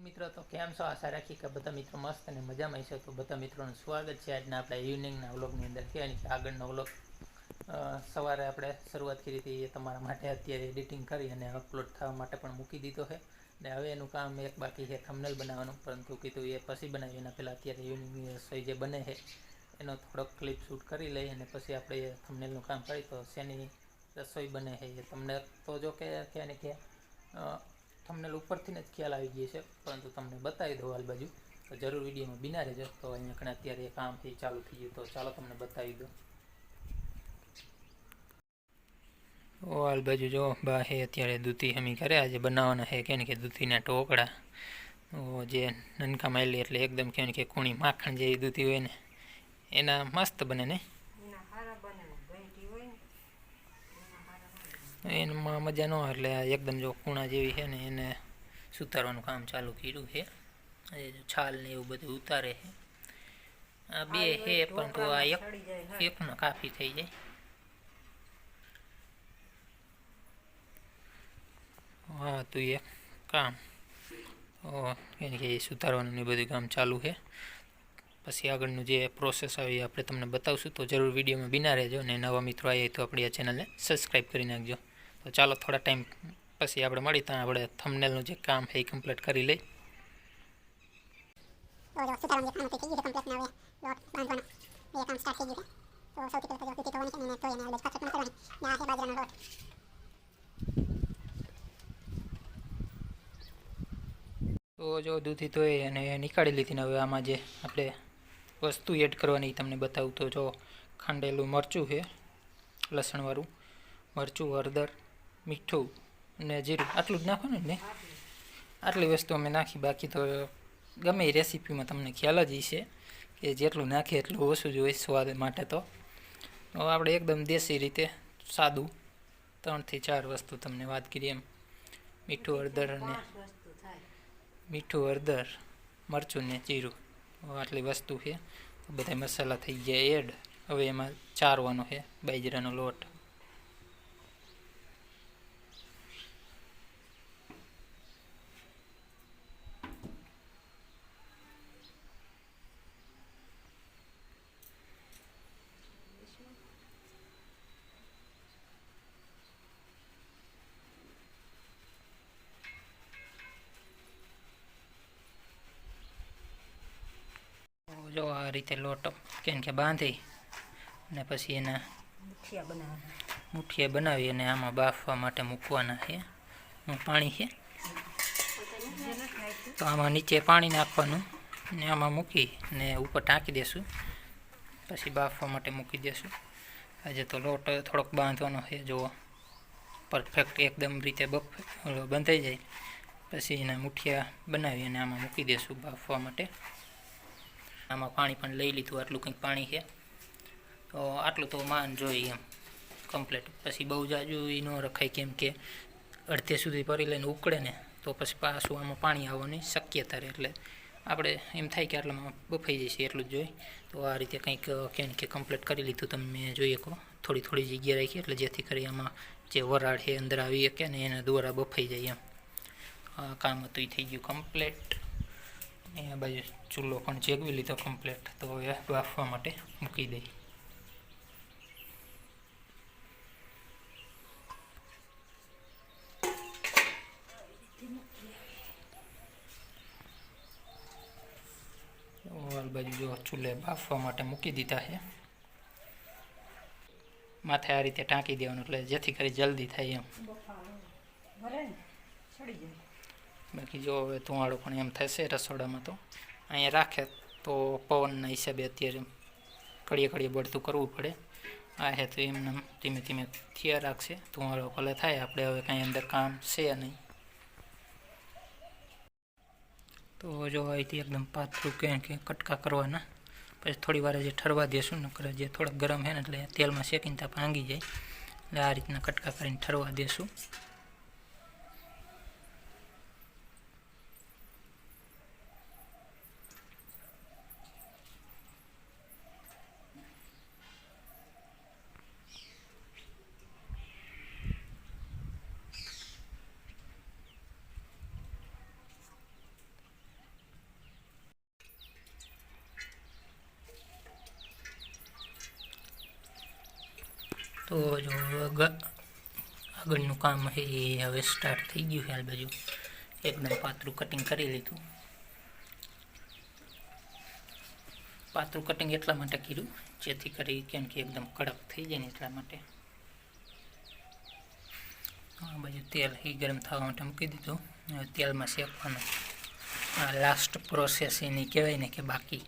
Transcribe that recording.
મિત્રો, તો કેમ છો? આશા રાખી કે બધા મિત્રો મસ્ત અને મજામાં છે તો બધા મિત્રોનું સ્વાગત છે આજના આપણા ઇવનિંગના વ્લોગની અંદર. કહેવાય કે આગળનો વ્લોગ સવારે આપણે શરૂઆત કરી હતી એ તમારા માટે અત્યારે એડિટિંગ કરી અને અપલોડ થવા માટે પણ મૂકી દીધો છે. ને હવે એનું કામ એક બાકી છે થંબનેલ બનાવવાનું. પરંતુ કીધું એ પછી બનાવી એના પહેલાં અત્યારે ઇવનિંગની રસોઈ જે બને છે, એનો થોડોક ક્લિપ શૂટ કરી લઈ અને પછી આપણે એ થંબનેલનું કામ કરી તો શેની રસોઈ બને છે એ તમને તો જો કે કે ને કે થંબનેલ ઉપરથી જ ખ્યાલ આવી ગયો છે, પરંતુ તમને બતાવી દઉં હાલ બાજુ. તો જરૂર વિડીયોમાં બિના રહેજો. તો અહીંયા કણે અત્યારે એ કામથી ચાલુ થઈ ગયું. તો ચાલો તમને બતાવી દઉં. ઓ હાલ બાજુ જો, બા હે અત્યારે દૂધી હમી કરે આજે બનાવવાના છે કે કે દૂધીના ટોકડા જે નનકા માયલી એટલે એકદમ કે ને કે કુણી માખણ જેવી દૂધી હોય ને, એના મસ્ત બને ને એના હારા બને ને ઘંટી હોય ને એના હારા બને. એમાં મજા ન એટલે એકદમ જો કૂણા જેવી છે ને એને સુતારવાનું કામ ચાલુ કર્યું છે. એ જો છાલ ને એવું બધું ઉતારે છે. આ બે છે પણ તો આ એક એકનો કાફી થઈ જાય. હા તું એક કામ. એને કે એ સુધારવાનું ને એ બધું કામ ચાલુ છે. પછી આગળનું જે પ્રોસેસ આવે એ આપણે તમને બતાવશું. તો જરૂર વિડીયોમાં બિના રહેજો અને નવા મિત્રો આવ્યા તો આપણી આ ચેનલને સબસ્ક્રાઈબ કરી નાખજો. તો ચાલો થોડા ટાઈમ પછી આપણે મળી ત્યાં આપણે થમનેલનું જે કામ છે એ કમ્પ્લીટ કરી લઈ. તો જો સુતારવાનું જે કામ હતું થઈ ગયું કમ્પ્લીટ હવે લોટ બાંધવાનો એ કામ સ્ટાર્ટ થઈ ગયું તો સૌથી પહેલાં તો જો દૂધી ધોવાની છે એને ધોઈને અલગ કરવાની. ને આ છે બાજરાનો લોટ. તો જો દૂધી ધોઈ અને નીકાળી લીધી ને હવે આમાં જે આપણે વસ્તુ એડ કરવાની તમને બતાવું. તો જો ખાંડેલું મરચું છે લસણવાળું મરચું હળદર મીઠું અને જીરું આટલું જ નાખવાનું ને? આટલી વસ્તુ અમે નાખી. બાકી તો ગમે એ રેસીપીમાં તમને ખ્યાલ જ હશે કે જેટલું નાખીએ એટલું ઓછું જ હોય સ્વાદ માટે તો. તો આપણે એકદમ દેશી રીતે સાદું ત્રણથી ચાર વસ્તુ તમને વાત કરીએ એમ. મીઠું હળદર અને મીઠું હળદર મરચું ને જીરું. આટલી વસ્તુ છે. બધા મસાલા થઈ ગયા એડ. હવે એમાં ચારવાનો છે. બાજરાનો લોટ. તો આ રીતે લોટ કેમ કે બાંધી અને પછી એના મુઠિયા બનાવી અને આમાં બાફવા માટે મૂકવાના છે. હું પાણી છે. તો આમાં નીચે પાણી નાખવાનું ને આમાં મૂકી ને ઉપર ટાંકી દેશું. પછી બાફવા માટે મૂકી દેશું. આજે તો લોટ થોડોક બાંધવાનો છે. જુઓ પરફેક્ટ એકદમ રીતે બફ બંધાઈ જાય. પછી એના મુઠિયા બનાવી અને આમાં મૂકી દેશું બાફવા માટે. આમાં પાણી પણ લઈ લીધું, આટલું કંઈક પાણી છે. તો આટલું તો માન જોઈએ એમ કમ્પ્લીટ પછી બહુ જાજુ એ ન રખાય કેમ કે અડધે સુધી ભરી લઈને ઉકળે ને, તો પછી પાછું આમાં પાણી આવવાની શક્યતા રહે. એટલે આપણે એમ થાય કે આટલામાં બફાઈ જશે, એટલું જ જોઈએ. તો આ રીતે કંઈક કેમ કે કમ્પ્લીટ કરી લીધું તમે જોઈએ કહો થોડી થોડી જગ્યા રાખી, એટલે જેથી કરી આમાં જે વરાળ છે અંદર આવી શકે ને એના દ્વારા બફાઈ જાય એમ. કામ હતું એ થઈ ગયું કમ્પ્લીટ અને આ બાજુ ચૂલો પણ ચેકવી લીધો કમ્પ્લીટ તો હવે બાફવા માટે મૂકી દઈ. ઓલ બાજુ જો ચૂલે બાફવા માટે મૂકી દીધા છે. માથે આ રીતે ટાંકી દેવાનું, એટલે જેથી કરી જલ્દી થાય એમ. બાકી જો હવે ધુવાળો પણ એમ થશે રસોડામાં તો. અહીંયા રાખે તો પવનના હિસાબે અત્યારે કડીએ કડીએ બળતું કરવું પડે. આ તો એમને ધીમે ધીમે થયા રાખશે. ધુવાળો ભલે થાય, આપણે હવે કાંઈ અંદર કામ છે નહીં. તો જો અહીંથી એકદમ પાતળું કે કે કટકા કરવાના. પછી થોડી વાર જે ઠરવા દેશું, નકર જે થોડાક ગરમ છે ને એટલે તેલમાં શેકીને ત્યાં ભાંગી જાય. એટલે આ રીતના કટકા કરીને ઠરવા દેશું. તો જો આગળનું કામ એ હવે સ્ટાર્ટ થઈ ગયું છે આ બાજુ. એકદમ પાતળું કટિંગ કરી લીધું. પાતળું કટિંગ એટલા માટે કર્યું, જેથી કરી કેમ કે એકદમ કડક થઈ જાય ને એટલા માટે. આ બાજુ તેલ એ ગરમ થવા માટે મૂકી દીધું. હવે તેલમાં શેકવાનું. આ લાસ્ટ પ્રોસેસ એની કહેવાય ને કે બાકી.